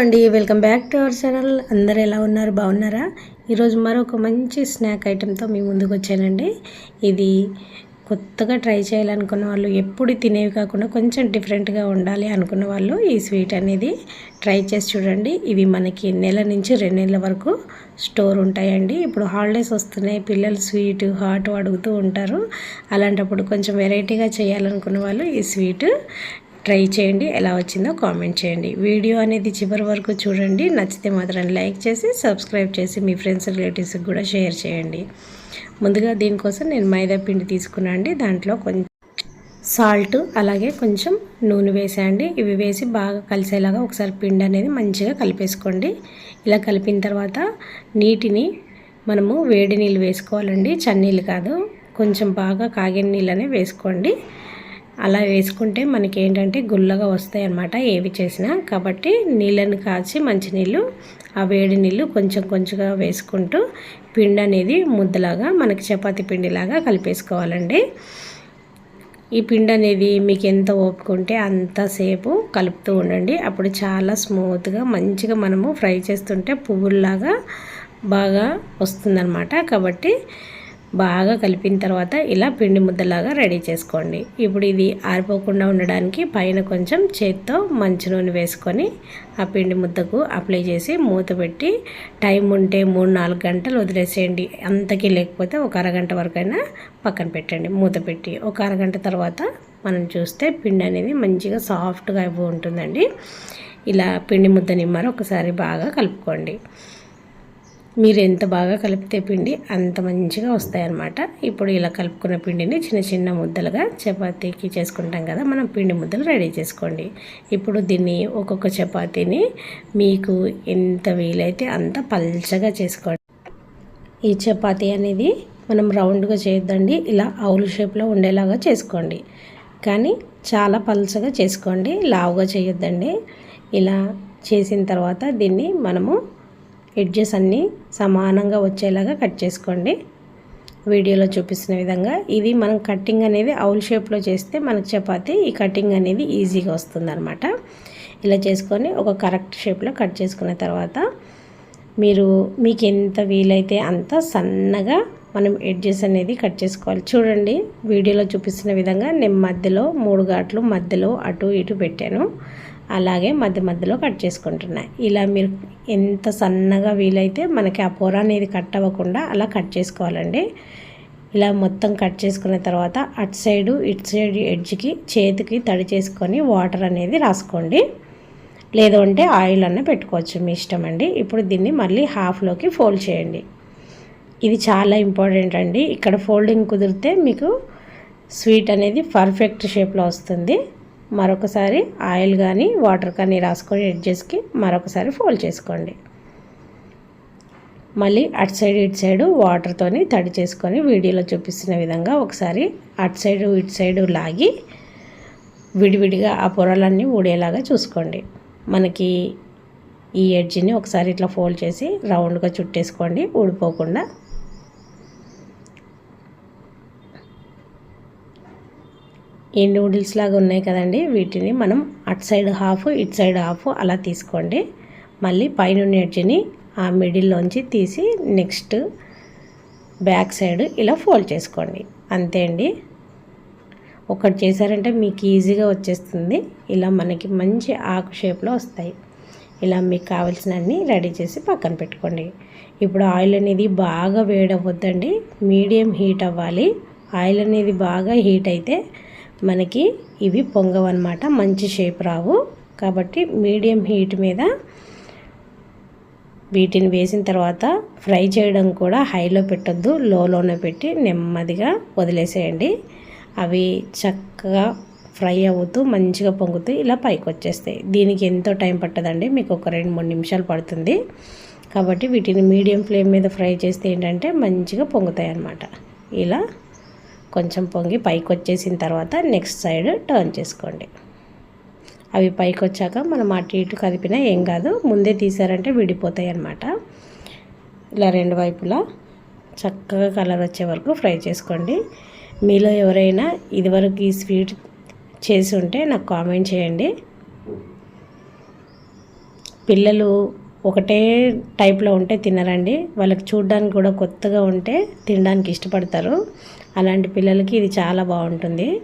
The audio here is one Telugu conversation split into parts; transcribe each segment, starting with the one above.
అండి welcome back to our channel అందరు ఎలా ఉన్నారు? బాగున్నారా? ఈరోజు మరొక మంచి స్నాక్ ఐటెంతో మీ ముందుకు వచ్చానండి. ఇది కొత్తగా ట్రై చేయాలనుకున్న వాళ్ళు ఎప్పుడు తినేవి కాకుండా కొంచెం డిఫరెంట్గా ఉండాలి అనుకున్న వాళ్ళు ఈ స్వీట్ అనేది ట్రై చేసి చూడండి. ఇవి మనకి నెల నుంచి రెండు నెలల వరకు స్టోర్ ఉంటాయండి. ఇప్పుడు హాలిడేస్ వస్తున్నాయి పిల్లలు స్వీట్ హాట్ అడుగుతూ ఉంటారు. అలాంటప్పుడు కొంచెం వెరైటీగా చేయాలనుకున్న వాళ్ళు ఈ స్వీట్ ట్రై చేయండి. ఎలా వచ్చిందో కామెంట్ చేయండి. వీడియో అనేది చివరి వరకు చూడండి. నచ్చితే మాత్రం లైక్ చేసి సబ్స్క్రైబ్ చేసి మీ ఫ్రెండ్స్ రిలేటివ్స్కి కూడా షేర్ చేయండి. ముందుగా దీనికోసం నేను మైదా పిండి తీసుకున్నాను అండి. దాంట్లో కొంచెం సాల్ట్ అలాగే కొంచెం నూనె వేసేయండి ఇవి వేసి బాగా కలిసేలాగా ఒకసారి పిండి అనేది మంచిగా కలిపేసుకోండి. ఇలా కలిపిన తర్వాత నీటిని మనము వేడి నీళ్ళు వేసుకోవాలండి. చన్నీళ్ళు కాదు కొంచెం బాగా కాగిన నీళ్ళనే వేసుకోండి. అలా వేసుకుంటే మనకి ఏంటంటే గుల్లగా వస్తాయి అన్నమాట ఏవి చేసినా. కాబట్టి నీళ్ళని కాచి మంచినీళ్ళు ఆ వేడి నీళ్ళు కొంచెం కొంచెంగా వేసుకుంటూ పిండి అనేది ముద్దలాగా మనకి చపాతి పిండిలాగా కలిపేసుకోవాలండి. ఈ పిండి అనేది మీకు ఎంత ఓపుకుంటే అంతసేపు కలుపుతూ ఉండండి. అప్పుడు చాలా స్మూత్గా మంచిగా మనము ఫ్రై చేస్తుంటే పువ్వుల్లాగా బాగా వస్తుందన్నమాట. కాబట్టి బాగా కలిపిన తర్వాత ఇలా పిండి ముద్దలాగా రెడీ చేసుకోండి. ఇప్పుడు ఇది ఆరిపోకుండా ఉండడానికి పైన కొంచెం చేత్తో మంచి నూనె వేసుకొని ఆ పిండి ముద్దకు అప్లై చేసి మూత పెట్టి టైం ఉంటే మూడు నాలుగు గంటలు వదిలేసేయండి. అంతకీ లేకపోతే ఒక అరగంట వరకైనా పక్కన పెట్టండి మూత పెట్టి. ఒక అరగంట తర్వాత మనం చూస్తే పిండి అనేది మంచిగా సాఫ్ట్గా అయిపో ఉంటుందండి ఇలా పిండి ముద్దని మరొకసారి బాగా కలుపుకోండి. మీరు ఎంత బాగా కలిపితే పిండి అంత మంచిగా వస్తాయన్నమాట. ఇప్పుడు ఇలా కలుపుకున్న పిండిని చిన్న చిన్న ముద్దలుగా చపాతీకి చేసుకుంటాం కదా మనం పిండి ముద్దలు రెడీ చేసుకోండి. ఇప్పుడు దీన్ని ఒక్కొక్క చపాతీని మీకు ఎంత వీలైతే అంత పల్చగా చేసుకోండి. ఈ చపాతీ అనేది మనం రౌండ్గా చేయొద్దండి ఇలా అవుల్ షేప్లో ఉండేలాగా చేసుకోండి. కానీ చాలా పల్చగా చేసుకోండి లావుగా చేయొద్దండి. ఇలా చేసిన తర్వాత దీన్ని మనము ఎడ్జెస్ అన్నీ సమానంగా వచ్చేలాగా కట్ చేసుకోండి. వీడియోలో చూపిస్తున్న విధంగా ఇది మనం కటింగ్ అనేది అవుల్ షేప్లో చేస్తే మనకు చపాతి ఈ కటింగ్ అనేది ఈజీగా వస్తుందన్నమాట. ఇలా చేసుకొని ఒక కరెక్ట్ షేప్లో కట్ చేసుకున్న తర్వాత మీరు మీకు ఎంత వీలైతే అంత సన్నగా మనం ఎడ్జెస్ అనేది కట్ చేసుకోవాలి. చూడండి వీడియోలో చూపిస్తున్న విధంగా నేను మధ్యలో మూడు ఘాట్లు మధ్యలో అటు ఇటు పెట్టాను. అలాగే మధ్య మధ్యలో కట్ చేసుకుంటున్నా. ఇలా మీరు ఎంత సన్నగా వీలైతే మనకి ఆ పొర అనేది కట్ అవ్వకుండా అలా కట్ చేసుకోవాలండి. ఇలా మొత్తం కట్ చేసుకున్న తర్వాత అటు సైడు ఇటు సైడ్ ఎడ్జ్కి చేతికి తడి చేసుకొని వాటర్ అనేది రాసుకోండి. లేదు అంటే ఆయిల్ అన్న పెట్టుకోవచ్చు మీ ఇష్టం అండి. ఇప్పుడు దీన్ని మళ్ళీ హాఫ్లోకి ఫోల్డ్ చేయండి. ఇది చాలా ఇంపార్టెంట్ అండి. ఇక్కడ ఫోల్డింగ్ కుదిరితే మీకు స్వీట్ అనేది పర్ఫెక్ట్ షేప్లో వస్తుంది. మరొకసారి ఆయిల్ కానీ వాటర్ కానీ రాసుకొని ఎడ్జెస్కి మరొకసారి ఫోల్డ్ చేసుకోండి. మళ్ళీ అటు సైడ్ ఇటు సైడు వాటర్తోని తడి చేసుకొని వీడియోలో చూపిస్తున్న విధంగా ఒకసారి అటు సైడు ఇటు సైడు లాగి విడివిడిగా ఆ పొరలన్నీ ఊడేలాగా చూసుకోండి. మనకి ఈ ఎడ్జిని ఒకసారి ఇట్లా ఫోల్డ్ చేసి రౌండ్గా చుట్టేసుకోండి ఊడిపోకుండా. ఈ నూడిల్స్ లాగా ఉన్నాయి కదండి వీటిని మనం అటు సైడ్ హాఫ్ ఇటు సైడ్ హాఫ్ అలా తీసుకోండి. మళ్ళీ పైన ఎడ్జ్ని ఆ మిడిల్లోంచి తీసి నెక్స్ట్ బ్యాక్ సైడ్ ఇలా ఫోల్డ్ చేసుకోండి. అంతే అండి. ఒకటి చేశారంటే మీకు ఈజీగా వచ్చేస్తుంది. ఇలా మనకి మంచి ఆకు షేప్లో వస్తాయి. ఇలా మీకు కావలసినన్ని రెడీ చేసి పక్కన పెట్టుకోండి. ఇప్పుడు ఆయిల్ అనేది బాగా వేడవద్దండి మీడియం హీట్ అవ్వాలి. ఆయిల్ అనేది బాగా హీట్ అయితే మనకి ఇవి పొంగవన్నమాట. మంచి షేప్ రావు. కాబట్టి మీడియం హీట్ మీద వీటిని వేసిన తర్వాత ఫ్రై చేయడం కూడా హైలో పెట్టొద్దు. లోలోనే పెట్టి నెమ్మదిగా వదిలేసేయండి. అవి చక్కగా ఫ్రై అవుతూ మంచిగా పొంగుతూ ఇలా పైకి వచ్చేస్తాయి దీనికి ఎంతో టైం పట్టదండి. మీకు ఒక రెండు మూడు నిమిషాలు పడుతుంది. కాబట్టి వీటిని మీడియం ఫ్లేమ్ మీద ఫ్రై చేస్తే ఏంటంటే మంచిగా పొంగుతాయి అన్నమాట ఇలా కొంచెం పొంగి పైకి వచ్చేసిన తర్వాత నెక్స్ట్ సైడ్ టర్న్ చేసుకోండి. అవి పైకి వచ్చాక మనం అటు ఇటు కదిపినా ఏం కాదు ముందే తీసారంటే విడిపోతాయి అన్నమాట. ఇలా రెండు వైపులా చక్కగా కలర్ వచ్చే వరకు ఫ్రై చేసుకోండి. మీలో ఎవరైనా ఇదివరకు ఈ స్వీట్ చేసి ఉంటే నాకు కామెంట్ చేయండి. పిల్లలు ఒకటే టైప్లో ఉంటే తినరండి. వాళ్ళకి చూడడానికి కూడా కొత్తగా ఉంటే తినడానికి ఇష్టపడతారు. అలాంటి పిల్లలకి ఇది చాలా బాగుంటుంది.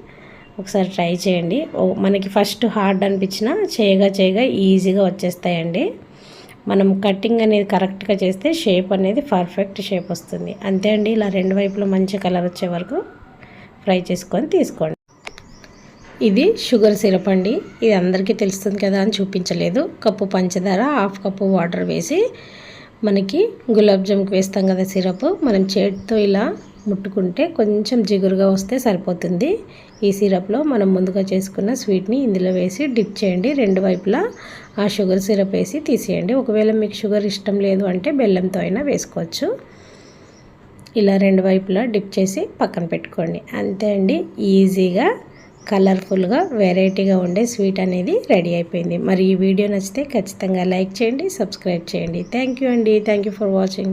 ఒకసారి ట్రై చేయండి. మనకి ఫస్ట్ హార్డ్ అనిపించిన చేయగా చేయగా ఈజీగా వచ్చేస్తాయండి. మనం కటింగ్ అనేది కరెక్ట్గా చేస్తే షేప్ అనేది పర్ఫెక్ట్ షేప్ వస్తుంది. అంతే అండి. ఇలా రెండు వైపులో మంచి కలర్ వచ్చే వరకు ఫ్రై చేసుకొని తీసుకోండి. ఇది షుగర్ సిరప్ అండి. ఇది అందరికీ తెలుస్తుంది కదా అని చూపించలేదు. కప్పు పంచదార హాఫ్ కప్పు వాటర్ వేసి మనకి గులాబ్ జామ్కి వేస్తాం కదా సిరప్. మనం చేతితో ఇలా ముట్టుకుంటే కొంచెం జిగురుగా వస్తే సరిపోతుంది. ఈ సిరప్లో మనం ముందుగా చేసుకున్న స్వీట్ని ఇందులో వేసి డిప్ చేయండి. రెండు వైపులా ఆ షుగర్ సిరప్ వేసి తీసేయండి. ఒకవేళ మీకు షుగర్ ఇష్టం లేదు అంటే బెల్లంతో అయినా వేసుకోవచ్చు. ఇలా రెండు వైపులా డిప్ చేసి పక్కన పెట్టుకోండి. అంతే అండి. ఈజీగా కలర్ఫుల్గా వెరైటీగా ఉండే స్వీట్ అనేది రెడీ అయిపోయింది. మరి ఈ వీడియో నచ్చితే ఖచ్చితంగా లైక్ చేయండి సబ్స్క్రైబ్ చేయండి. థ్యాంక్ యూ అండి. Thank you for watching.